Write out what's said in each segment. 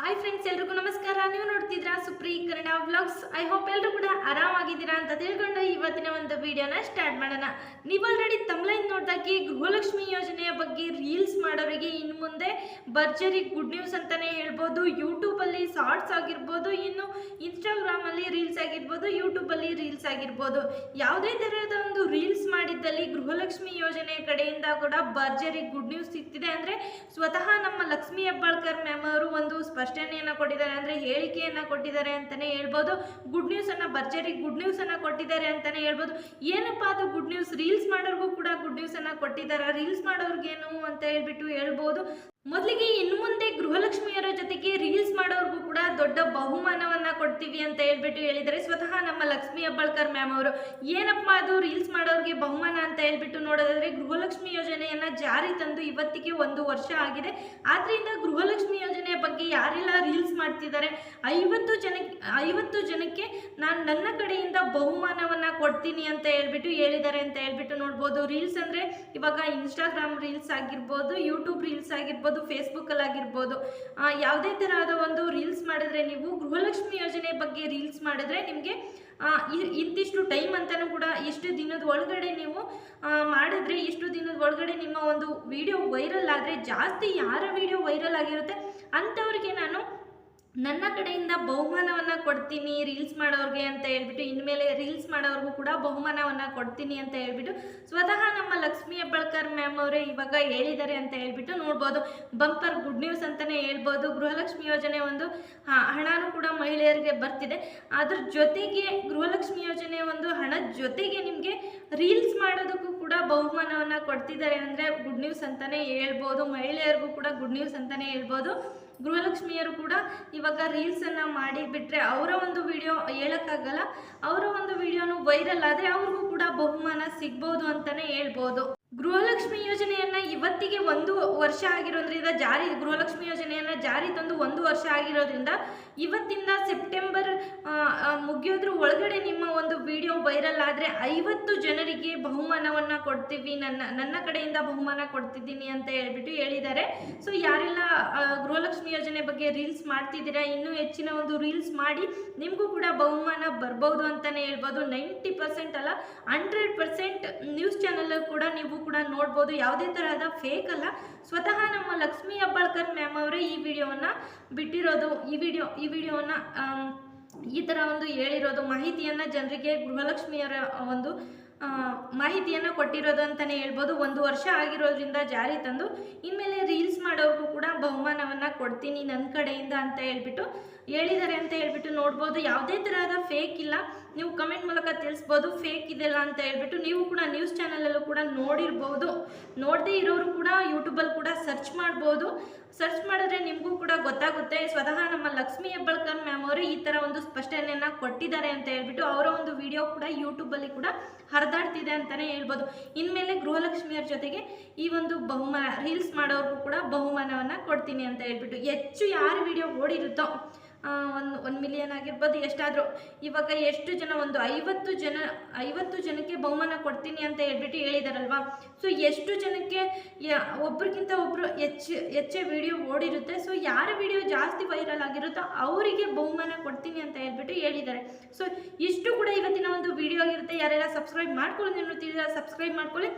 Hi friends ಎಲ್ರಿಗೂ ನಮಸ್ಕಾರ. ನೀವು ನೋಡ್ತಿದ್ದೀರಾ Supri Kannada vlogs. I hope ಎಲ್ಲರೂ ಕೂಡ ಆರಾಮಾಗಿದ್ದೀರಾ ಅಂತ ತಿಳ್ಕೊಂಡು ಇವತ್ತಿನ ಒಂದು ವಿಡಿಯೋನ ಸ್ಟಾರ್ಟ್ ಮಾಡೋಣ. ನೀವು ಆಲ್ರೆಡಿ ತಮ್ಲೈನ್ ನೋಡ್ದಾಗಿ ಗೃಹಲಕ್ಷ್ಮಿ ಯೋಜನೆಯ ಬಗ್ಗೆ ರೀಲ್ಸ್ ಮಾಡೋರಿಗೆ ಇನ್ನು ಮುಂದೆ ಭರ್ಜರಿ ಗುಡ್ ನ್ಯೂಸ್ ಅಂತಾನೆ ಹೇಳ್ಬೋದು. ಯೂಟ್ಯೂಬಲ್ಲಿ ಶಾರ್ಟ್ಸ್ ಆಗಿರ್ಬೋದು, ಇನ್ನು ಇನ್ಸ್ಟಾಗ್ರಾಮಲ್ಲಿ ರೀಲ್ಸ್ ಆಗಿರ್ಬೋದು ಯೂಟ್ಯೂಬಲ್ಲಿ ರೀಲ್ಸ್ ಆಗಿರ್ಬೋದು. ಯಾವುದೇ ಥರದ ಒಂದು ರೀಲ್ಸ್ ಮಾಡಿದ್ದಲ್ಲಿ ಗೃಹಲಕ್ಷ್ಮಿ ಯೋಜನೆ ಕಡೆಯಿಂದ ಕೂಡ ಭರ್ಜರಿ ಗುಡ್ ನ್ಯೂಸ್ ಸಿಕ್ತಿದೆ ಅಂದರೆ ಸ್ವತಃ ನಮ್ಮ ಲಕ್ಷ್ಮಿ ಹೆಬ್ಬಾಳ್ಕರ್ ಮ್ಯಾಮ್ ಅವರು ಒಂದು ಸ್ಪಷ್ಟನೆಯನ್ನು ಕೊಟ್ಟಿದ್ದಾರೆ ಅಂದರೆ ಹೇಳಿಕೆಯನ್ನು ಕೊಟ್ಟಿದ್ದಾರೆ ಅಂತಲೇ ಹೇಳ್ಬೋದು. ಗುಡ್ ನ್ಯೂಸನ್ನು ಭರ್ಜರಿ ಗುಡ್ ನ್ಯೂಸನ್ನು ಕೊಟ್ಟಿದ್ದಾರೆ ಅಂತಲೇ ಹೇಳ್ಬೋದು. ಏನಪ್ಪ ಅದು ಗುಡ್ ನ್ಯೂಸ್ ರೀಲ್ಸ್ ಮಾಡೋರ್ಗೂ ಕೂಡ ಗುಡ್ ನ್ಯೂಸನ್ನು ಕೊಟ್ಟಿದ್ದಾರೆ. ರೀಲ್ಸ್ ಮಾಡೋರ್ಗೇನು ಅಂತ ಹೇಳ್ಬಿಟ್ಟು ಹೇಳ್ಬೋದು. ಮೊದಲಿಗೆ ಇನ್ನು ಮುಂದೆ ಗೃಹಲಕ್ಷ್ಮಿಯರ ಜೊತೆಗೆ ರೀಲ್ಸ್ ಮಾಡೋರ್ಗೂ ಕೂಡ ದೊಡ್ಡ ಬಹುಮಾನವನ್ನ ಕೊಡ್ತೀವಿ ಅಂತ ಹೇಳ್ಬಿಟ್ಟು ಹೇಳಿದರೆ ಸ್ವತಃ ನಮ್ಮ ಲಕ್ಷ್ಮಿ ಅಬ್ಬಳ್ಕರ್ ಮ್ಯಾಮ್ ಅವರು. ಏನಪ್ಪ ಅದು? ರೀಲ್ಸ್ ಬಹುಮಾನ ಅಂತ ಹೇಳ್ಬಿಟ್ಟು ನೋಡೋದಾದ್ರೆ ಗೃಹಲಕ್ಷ್ಮಿ ಯೋಜನೆಯನ್ನ ಜಾರಿ ತಂದು ಇವತ್ತಿಗೆ ಒಂದು ವರ್ಷ ಆಗಿದೆ. ಆದ್ರಿಂದ ಗೃಹಲಕ್ಷ್ಮಿ ಯೋಜನೆಯ ಬಗ್ಗೆ ಯಾರೆಲ್ಲ ರೀಲ್ಸ್ ಮಾಡ್ತಿದ್ದಾರೆ? ಐವತ್ತು ಜನ ಐವತ್ತು ಜನಕ್ಕೆ ನಾನು ನನ್ನ ಕಡೆಯಿಂದ ಬಹುಮಾನವನ್ನ ಕೊಡ್ತೀನಿ ಅಂತ ಹೇಳ್ಬಿಟ್ಟು ಹೇಳಿದ್ದಾರೆ ಅಂತ ಹೇಳ್ಬಿಟ್ಟು ನೋಡ್ಬೋದು. ರೀಲ್ಸ್ ಅಂದ್ರೆ ಇವಾಗ ಇನ್ಸ್ಟಾಗ್ರಾಮ್ ರೀಲ್ಸ್ ಆಗಿರ್ಬೋದು ಯೂಟ್ಯೂಬ್ ರೀಲ್ಸ್ ಆಗಿರ್ಬೋದು ಫೇಸ್ಬುಕ್ಕಲ್ಲಿ ಆಗಿರ್ಬೋದು. ಯಾವುದೇ ತರಹದ ಒಂದು ರೀಲ್ಸ್ ಮಾಡಿದ್ರೆ ನೀವು ಗೃಹಲಕ್ಷ್ಮಿ ಯೋಜನೆ ಬಗ್ಗೆ ರೀಲ್ಸ್ ಮಾಡಿದ್ರೆ ನಿಮಗೆ ಇಂತಿಷ್ಟು ಟೈಮ್ ಅಂತಲೂ ಕೂಡ ಎಷ್ಟು ದಿನದ ಒಳಗಡೆ ನೀವು ಮಾಡಿದ್ರೆ ಇಷ್ಟು ದಿನದ ಒಳಗಡೆ ನಿಮ್ಮ ಒಂದು ವಿಡಿಯೋ ವೈರಲ್ ಆದರೆ ಜಾಸ್ತಿ ಯಾರ ವಿಡಿಯೋ ವೈರಲ್ ಆಗಿರುತ್ತೆ, ಅಂಥವ್ರಿಗೆ ನಾನು ನನ್ನ ಕಡೆಯಿಂದ ಬಹುಮಾನವನ್ನು ಕೊಡ್ತೀನಿ ರೀಲ್ಸ್ ಮಾಡೋರಿಗೆ ಅಂತ ಹೇಳ್ಬಿಟ್ಟು, ಇನ್ಮೇಲೆ ರೀಲ್ಸ್ ಮಾಡೋರಿಗೂ ಕೂಡ ಬಹುಮಾನವನ್ನು ಕೊಡ್ತೀನಿ ಅಂತ ಹೇಳ್ಬಿಟ್ಟು, ಸ್ವತಃ ನಮ್ಮ ಲಕ್ಷ್ಮಿ ಹೆಬ್ಬಾಳ್ಕರ್ ಮ್ಯಾಮ್ ಅವರೇ ಇವಾಗ ಹೇಳಿದ್ದಾರೆ ಅಂತ ಹೇಳ್ಬಿಟ್ಟು ನೋಡ್ಬೋದು. ಬಂಪರ್ ಗುಡ್ ನ್ಯೂಸ್ ಅಂತಲೇ ಹೇಳ್ಬೋದು. ಗೃಹಲಕ್ಷ್ಮಿ ಯೋಜನೆ ಒಂದು ಹಣನೂ ಕೂಡ ಮಹಿಳೆಯರಿಗೆ ಬರ್ತಿದೆ. ಅದ್ರ ಜೊತೆಗೆ ಗೃಹಲಕ್ಷ್ಮಿ ಯೋಜನೆ ಒಂದು ಹಣದ ಜೊತೆಗೆ ನಿಮಗೆ ರೀಲ್ಸ್ ಮಾಡೋದಕ್ಕೂ ಕೂಡ ಬಹುಮಾನವನ್ನು ಕೊಡ್ತಿದ್ದಾರೆ ಅಂದರೆ ಗುಡ್ ನ್ಯೂಸ್ ಅಂತಲೇ ಹೇಳ್ಬೋದು. ಮಹಿಳೆಯರಿಗೂ ಕೂಡ ಗುಡ್ ನ್ಯೂಸ್ ಅಂತಲೇ ಹೇಳ್ಬೋದು. ಗೃಹಲಕ್ಷ್ಮಿಯರು ಕೂಡ ಇವಾಗ ರೀಲ್ಸನ್ನು ಮಾಡಿ ಬಿಟ್ಟರೆ ಅವರ ಒಂದು ವಿಡಿಯೋ ಹೇಳೋಕ್ಕಾಗಲ್ಲ. ಅವರ ಒಂದು ವಿಡಿಯೋನು ವೈರಲ್ ಆದರೆ ಅವ್ರಿಗೂ ಕೂಡ ಬಹುಮಾನ ಸಿಗ್ಬೋದು ಅಂತಲೇ ಹೇಳ್ಬೋದು. ಗೃಹಲಕ್ಷ್ಮಿ ಯೋಜನೆಯನ್ನ ಇವತ್ತಿಗೆ ಒಂದು ವರ್ಷ ಆಗಿರೋದ್ರಿಂದ ಜಾರಿ, ಗೃಹಲಕ್ಷ್ಮಿ ಯೋಜನೆಯನ್ನ ಜಾರಿ ತಂದು ಒಂದು ವರ್ಷ ಆಗಿರೋದ್ರಿಂದ ಇವತ್ತಿಂದ ಸೆಪ್ಟೆಂಬರ್ ಮುಗಿಯೋದ್ರ ಒಳಗಡೆ ನಿಮ್ಮ ಒಂದು ವಿಡಿಯೋ ವೈರಲ್ ಆದರೆ ಐವತ್ತು ಜನರಿಗೆ ಬಹುಮಾನವನ್ನು ಕೊಡ್ತೀವಿ, ನನ್ನ ನನ್ನ ಕಡೆಯಿಂದ ಬಹುಮಾನ ಕೊಡ್ತಿದ್ದೀನಿ ಅಂತ ಹೇಳ್ಬಿಟ್ಟು ಹೇಳಿದ್ದಾರೆ. ಸೊ ಯಾರೆಲ್ಲ ಗೃಹಲಕ್ಷ್ಮಿ ಯೋಜನೆ ಬಗ್ಗೆ ರೀಲ್ಸ್ ಮಾಡ್ತಿದ್ದೀರಾ, ಇನ್ನೂ ಹೆಚ್ಚಿನ ಒಂದು ರೀಲ್ಸ್ ಮಾಡಿ ನಿಮಗೂ ಕೂಡ ಬಹುಮಾನ ಬರ್ಬೋದು ಅಂತಲೇ ಹೇಳ್ಬೋದು. ನೈಂಟಿ ಪರ್ಸೆಂಟ್ ಅಲ್ಲ, ಹಂಡ್ರೆಡ್ ಪರ್ಸೆಂಟ್ ನ್ಯೂಸ್ ಚಾನಲ್ ಕೂಡ ನೀವು ಕೂಡ ನೋಡ್ಬೋದು. ಯಾವುದೇ ತರಹದ ಫೇಕ್ ಅಲ್ಲ. ಸ್ವತಃ ನಮ್ಮ ಲಕ್ಷ್ಮಿ ಹೆಬ್ಬಾಳ್ಕರ್ ಮ್ಯಾಮ್ ಅವರೇ ಈ ವಿಡಿಯೋವನ್ನ ಬಿಟ್ಟಿರೋದು. ಈ ವಿಡಿಯೋ, ಈ ವಿಡಿಯೋನ ಈ ಥರ ಒಂದು ಹೇಳಿರೋದು. ಮಾಹಿತಿಯನ್ನು ಜನರಿಗೆ ಗೃಹಲಕ್ಷ್ಮಿಯರ ಒಂದು ಮಾಹಿತಿಯನ್ನು ಕೊಟ್ಟಿರೋದು ಅಂತಲೇ ಹೇಳ್ಬೋದು. ಒಂದು ವರ್ಷ ಆಗಿರೋದ್ರಿಂದ ಜಾರಿ ತಂದು ಇನ್ಮೇಲೆ ರೀಲ್ಸ್ ಮಾಡೋರ್ಗೂ ಕೂಡ ಬಹುಮಾನವನ್ನು ಕೊಡ್ತೀನಿ ನನ್ನ ಕಡೆಯಿಂದ ಅಂತ ಹೇಳ್ಬಿಟ್ಟು ಹೇಳಿದ್ದಾರೆ ಅಂತ ಹೇಳ್ಬಿಟ್ಟು ನೋಡ್ಬೋದು. ಯಾವುದೇ ತರಹದ ಫೇಕ್ ಇಲ್ಲ. ನೀವು ಕಮೆಂಟ್ ಮೂಲಕ ತಿಳಿಸ್ಬೋದು. ಫೇಕ್ ಇದೆಲ್ಲ ಅಂತ ಹೇಳ್ಬಿಟ್ಟು ನೀವು ಕೂಡ ನ್ಯೂಸ್ ಚಾನಲಲ್ಲೂ ಕೂಡ ನೋಡಿರ್ಬೋದು. ನೋಡದೇ ಇರೋರು ಕೂಡ ಯೂಟ್ಯೂಬಲ್ಲಿ ಕೂಡ ಸರ್ಚ್ ಮಾಡ್ಬೋದು. ಸರ್ಚ್ ಮಾಡಿದ್ರೆ ನಿಮಗೂ ಕೂಡ ಗೊತ್ತಾಗುತ್ತೆ. ಸ್ವತಃ ನಮ್ಮ ಲಕ್ಷ್ಮಿ ಹೆಬ್ಬಾಳ್ಕರ್ ಮ್ಯಾಮ್ ಅವರು ಈ ಥರ ಒಂದು ಸ್ಪಷ್ಟನೆಯನ್ನು ಕೊಟ್ಟಿದ್ದಾರೆ ಅಂತ ಹೇಳ್ಬಿಟ್ಟು ಅವರ ಒಂದು ವಿಡಿಯೋ ಕೂಡ ಯೂಟ್ಯೂಬಲ್ಲಿ ಕೂಡ ಹರಿದಾಡ್ತಿದೆ ಅಂತಲೇ ಹೇಳ್ಬೋದು. ಇನ್ಮೇಲೆ ಗೃಹಲಕ್ಷ್ಮಿಯವ್ರ ಜೊತೆಗೆ ಈ ಒಂದು ಬಹುಮಾನ ರೀಲ್ಸ್ ಮಾಡೋರ್ಗೂ ಕೂಡ ಬಹುಮಾನವನ್ನು ಕೊಡ್ತೀನಿ ಅಂತ ಹೇಳ್ಬಿಟ್ಟು. ಹೆಚ್ಚು ಯಾರು ವಿಡಿಯೋ ಓಡಿರುತ್ತೋ ಒಂದು ಒಂದು ಮಿಲಿಯನ್ ಆಗಿರ್ಬೋದು, ಎಷ್ಟಾದರೂ. ಇವಾಗ ಎಷ್ಟು ಜನ ಒಂದು ಐವತ್ತು ಜನ, ಐವತ್ತು ಜನಕ್ಕೆ ಬಹುಮಾನ ಕೊಡ್ತೀನಿ ಅಂತ ಹೇಳ್ಬಿಟ್ಟು ಹೇಳಿದಾರಲ್ವಾ? ಸೊ ಎಷ್ಟು ಜನಕ್ಕೆ ಒಬ್ರಿಗಿಂತ ಒಬ್ಬರು ಹೆಚ್ಚು ಹೆಚ್ಚೆ ವಿಡಿಯೋ ಓಡಿರುತ್ತೆ. ಸೊ ಯಾರ ವಿಡಿಯೋ ಜಾಸ್ತಿ ವೈರಲ್ ಆಗಿರುತ್ತೋ ಅವರಿಗೆ ಬಹುಮಾನ ಕೊಡ್ತೀನಿ ಅಂತ ಹೇಳ್ಬಿಟ್ಟು ಹೇಳಿದ್ದಾರೆ ಸೊ ಇಷ್ಟು ಕೂಡ ಇವತ್ತಿನ ಒಂದು ವಿಡಿಯೋ ಆಗಿರುತ್ತೆ. ಯಾರೆಲ್ಲ ಸಬ್ಸ್ಕ್ರೈಬ್ ಮಾಡ್ಕೊಳ್ಳಿ ನೋಡ್ತಿದ್ದೀರಾ ಸಬ್ಸ್ಕ್ರೈಬ್ ಮಾಡ್ಕೊಳ್ಳಿ.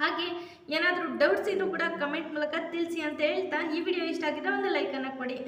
ಹಾಗೆ ಏನಾದರೂ ಡೌಟ್ಸ್ ಇದ್ರೂ ಕೂಡ ಕಮೆಂಟ್ ಮೂಲಕ ತಿಳಿಸಿ ಅಂತ ಹೇಳ್ತಾ ಈ ವಿಡಿಯೋ ಇಷ್ಟ ಆಗಿದ್ರೆ ಒಂದು ಲೈಕನ್ನು ಕೊಡಿ.